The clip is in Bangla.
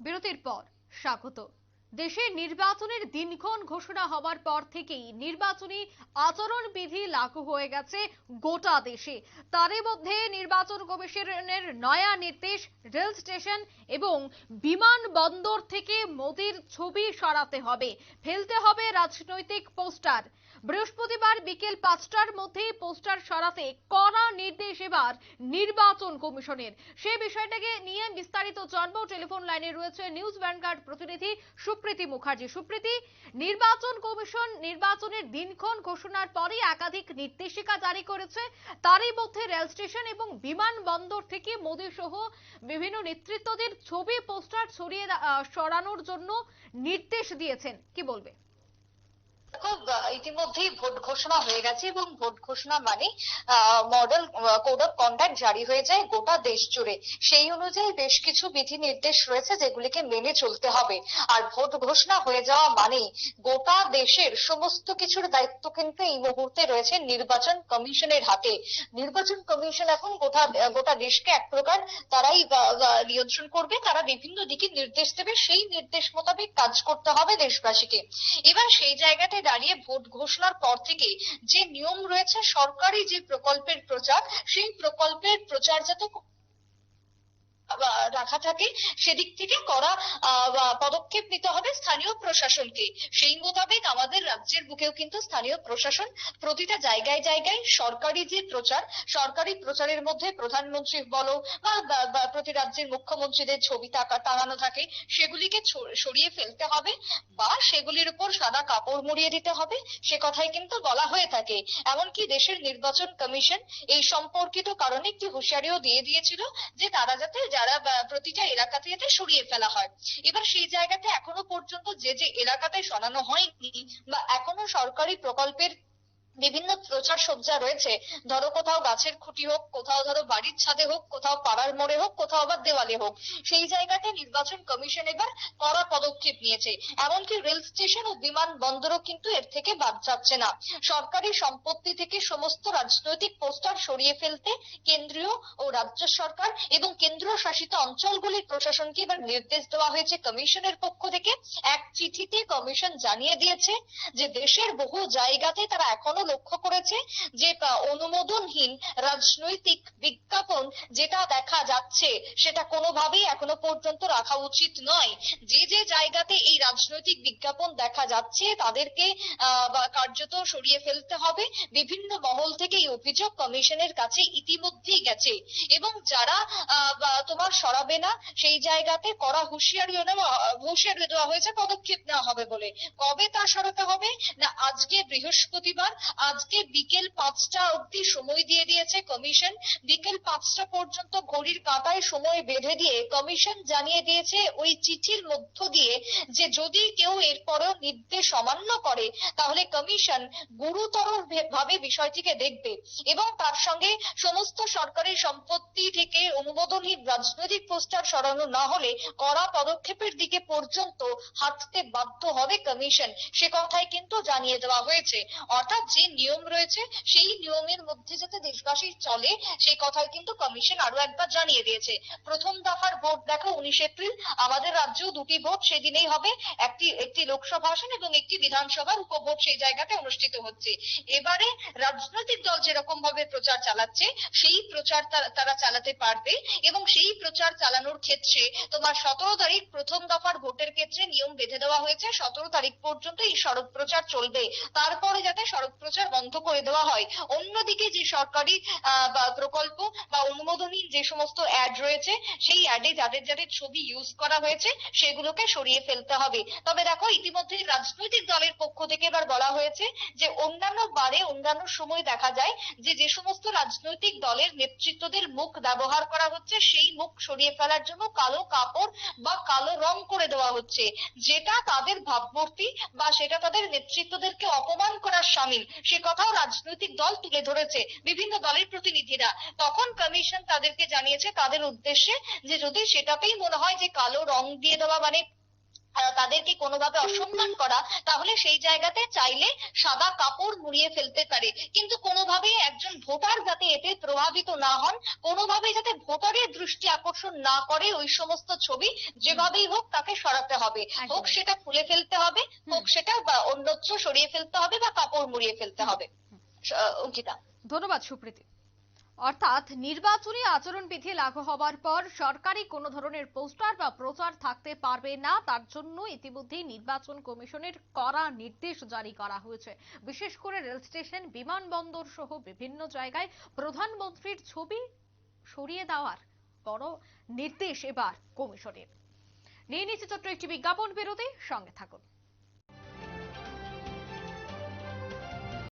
বিরতির পর, স্বাগত। দেশে নির্বাচনের দিনক্ষণ ঘোষণা হওয়ার পর থেকেই নির্বাচনী আচরণবিধি লাগু হয়ে গেছে গোটা দেশে। তারই মধ্যে নির্বাচন কমিশনের নয়া নির্দেশ, রেল স্টেশন এবং বিমানবন্দর থেকে মোদির ছবি সরাতে হবে। ফেলতে হবে রাজনৈতিক পোস্টার। বৃহস্পতিবার বিকেল পাঁচটার মধ্যে পোস্টার সরাতে কড়া নির্দেশ এবার নির্বাচন কমিশনের। সেই বিষয়টাকে নিয়ে বিস্তারিত জানব। টেলিফোন লাইনে রয়েছে নিউজ ভ্যানগার্ড প্রতিনিধি সুপ্রীতি মুখার্জি। সুপ্রীতি, নির্বাচন কমিশন নির্বাচনের দিনক্ষণ ঘোষণার পরই একাধিক নির্দেশিকা জারি করেছে। তারই মধ্যে রেল স্টেশন এবং বিমানবন্দর থেকে মোদী সহ বিভিন্ন নেতৃত্বদের ছবি, পোস্টার ছড়িয়ে সরানোর জন্য নির্দেশ দিয়েছেন। কি বলবে? ইতিমধ্যেই ভোট ঘোষণা হয়ে গেছে এবং ভোট ঘোষণা মানে মডেল কোড অফ কন্ডাক্ট জারি হয়ে যায় গোটা দেশ জুড়ে। সেই অনুযায়ী বেশ কিছু বিধি নির্দেশ রয়েছে যেগুলিকে মেনে চলতে হবে। আর ভোট ঘোষণা হয়ে যাওয়া মানে গোটা দেশের সমস্ত কিছুর দায়িত্ব কিন্তু এই মুহূর্তে রয়েছে নির্বাচন কমিশনের হাতে। নির্বাচন কমিশন এখন গোটা গোটা দেশকে এক প্রকার তারাই নিয়ন্ত্রণ করবে। তারা বিভিন্ন দিকে নির্দেশ দেবে। সেই নির্দেশ মোতাবেক কাজ করতে হবে দেশবাসীকে। এবার সেই জায়গাতে দাঁড়িয়ে ভোট ঘোষণার পর থেকে যে নিয়ম রয়েছে, সরকারি যে প্রকল্পের প্রচার, সেই প্রকল্পের প্রচার যাতে রাখা থাকে, সেদিক থেকে করা পদক্ষেপ নিতে হবে স্থানীয় প্রশাসনকে। সেই মোতাবেক আমাদের রাজ্যের বুকেও কিন্তু স্থানীয় প্রশাসন প্রতিটা জায়গায় জায়গায় সরকারি যে প্রচার, সরকারি প্রচারের মধ্যে প্রধানমন্ত্রী বলো বা প্রতি রাজ্যের মুখ্যমন্ত্রীদের ছবি টাঙানো থাকে, সেগুলিকে সরিয়ে ফেলতে হবে বা সেগুলির উপর সাদা কাপড় মুড়িয়ে দিতে হবে, সে কথাই কিন্তু বলা হয়ে থাকে। এমনকি দেশের নির্বাচন কমিশন এই সম্পর্কিত কারণে একটি হুঁশিয়ারিও দিয়ে দিয়েছিল যে তারা যাতে যারা প্রতিটা এলাকাতে যাতে সরিয়ে ফেলা হয়। এবার সেই জায়গাতে এখনও পর্যন্ত যে যে এলাকাতে সরানো হয়নি বা এখনও সরকারি প্রকল্পের বিভিন্ন প্রচার সজ্জা রয়েছে। ধরো কোথাও গাছের খুঁটি হোক, কোথাও ধরো বাড়ির ছাদে হোক, কোথাও পাড়ার মোড়ে হোক, কোথাও আবার দেওয়ালে হোক, সেই জায়গাতে নির্বাচন কমিশন এবার কড়া পদক্ষেপ নিয়েছে। এমনকি রেল স্টেশন ও বিমানবন্দরও কিন্তু এর থেকে বাদ যাচ্ছে না। সরকারি সম্পত্তি থেকে সমস্ত রাজনৈতিক পোস্টার সরিয়ে ফেলতে কেন্দ্রীয় ও রাজ্য সরকার এবং কেন্দ্র শাসিত অঞ্চলগুলির প্রশাসনকে এবার নির্দেশ দেওয়া হয়েছে। কমিশনের পক্ষ থেকে এক চিঠিতে কমিশন জানিয়ে দিয়েছে যে দেশের বহু জায়গাতে তারা এখনও লক্ষ্য করেছে যে অনুমোদনহীন রাজনৈতিক বিজ্ঞাপন যেটা দেখা যাচ্ছে, সেটা কোনোভাবেই এখনও পর্যন্ত রাখা উচিত নয়। যে যে জায়গাতে এই রাজনৈতিক বিজ্ঞাপন দেখা যাচ্ছে, তাদেরকে কার্যত সরিয়ে ফেলতে হবে। বিভিন্ন মহল থেকে এই অভিযোগ কমিশনের কাছে ইতিমধ্যেই গেছে। এবং যারা তোমার সরাবে না, সেই জায়গাতে কড়া হুঁশিয়ারিও নেওয়া হুঁশিয়ারি দেওয়া হয়েছে, পদক্ষেপ নেওয়া হবে বলে। কবে তা সরাতে হবে? না, আজকে বৃহস্পতিবার আজকে বিকেল পাঁচটা অবধি সময় দিয়ে দিয়েছে কমিশন। বিকেল পাঁচটা পর্যন্ত ঘড়ির কাঁটায় সময় বেঁধে দিয়ে কমিশন জানিয়ে দিয়েছে, ওই চিঠির মধ্য দিয়ে যে যদি কেউ এরপরেও নির্দেশ অমান্য করে, তাহলে কমিশন গুরুতর ভাবে বিষয়টিকে দেখবে এবং তার সঙ্গে সমস্ত সরকারি সম্পত্তি থেকে অনুমোদনহীন রাজনৈতিক পোস্টার সরানো না হলে কড়া পদক্ষেপের দিকে পর্যন্ত হাঁটতে বাধ্য হবে কমিশন। সে কথাই কিন্তু জানিয়ে দেওয়া হয়েছে। অর্থাৎ যে নিয়ম রয়েছে, সেই নিয়মের মধ্যে যাতে দেশবাসী চলে, সেই কথাই কিন্তু কমিশন আরও একবার জানিয়ে দিয়েছে। প্রথম দফার ভোট দেখো, উনিশ এপ্রিল। আমাদের রাজ্যেও দুটি ভোট সেদিনেই হবে। একটি একটি লোকসভা আসন এবং একটি বিধানসভার উপভোট সেই জায়গাতে অনুষ্ঠিত হচ্ছে। এবারে রাজনৈতিক দল যেরকম ভাবে প্রচার চালাচ্ছে, সেই প্রচার তারা- তারা চালাতে পারবে এবং সেই প্রচার চালানোর ক্ষেত্রে তোমার সতেরো তারিখ প্রথম দফার ভোটের ক্ষেত্রে নিয়ম বেঁধে দেওয়া হয়েছে। সতেরো তারিখ পর্যন্ত এই সড়ক প্রচার চলবে। তারপরে যাতে সড়ক প্রচার বন্ধ করে দেওয়া হয়। অন্যদিকে যে সরকারি প্রকল্প বা অনুমোদনহীন যে সমস্ত অ্যাড রয়েছে, সেই অ্যাডে যাদের যাদের ছবি ইউজ করা হয়েছে, সেগুলোকে সরিয়ে ফেলতে হবে। তবে দেখো, ইতিমধ্যে রাজনৈতিক দলের পক্ষ থেকে এবার বলা হয়েছে যে, অন্যান্য বারে, অন্যান্য সময় দেখা যায় যে যে সমস্ত রাজনৈতিক দলের নেতৃত্বদের মুখ ব্যবহার করা হচ্ছে, সেই মুখ সরিয়ে ফেলার জন্য কালো কাপড় বা কালো রং করে দেওয়া হচ্ছে। যেটা তাদের ভাবমূর্তি বা সেটা তাদের নেতৃত্বদেরকে অপমান করার সামিল। সে কথাও রাজনৈতিক দল তুলে ধরেছে, বিভিন্ন দলের প্রতিনিধিরা। তখন কমিশন তাদেরকে জানিয়েছে, তাদের উদ্দেশ্যে যে যদি সেটাতেই মনে হয় যে কালো রং দিয়ে দেওয়া মানে তাদেরকে কোনোভাবে অসম্মান করা তাহলে সেই জায়গাতে চাইলে সাদা কাপড় মুড়িয়ে ফেলতে পারে। কিন্তু কোনোভাবেই একজন ভোটার যাতে এতে প্রভাবিত না হন কোনোভাবেই যাতে ভোটারের দৃষ্টি আকর্ষণ না করে ওই সমস্ত ছবি যেভাবেই হোক তাকে সরাতে হবে। হোক সেটা খুলে ফেলতে হবে হোক সেটা বা অন্যত্র সরিয়ে ফেলতে হবে বা কাপড় মুড়িয়ে ফেলতে হবে। অঙ্কিতা। ধন্যবাদ সুপ্রীতি। অর্থাৎ নির্বাচনী আচরণবিধি লাগু হবার পর সরকারি কোনো ধরনের পোস্টার বা প্রচার থাকতে পারবে না, তার জন্য ইতিমধ্যেই নির্বাচন কমিশনের কড়া নির্দেশ জারি করা হয়েছে। বিশেষ করে রেল স্টেশন, বিমানবন্দর সহ বিভিন্ন জায়গায় প্রধানমন্ত্রীর ছবি সরিয়ে দেওয়ার বড় নির্দেশ এবার কমিশনের। নিয়ে নিচ্ছে ছোট্ট একটি বিজ্ঞাপন বিরতি, সঙ্গে থাকুন।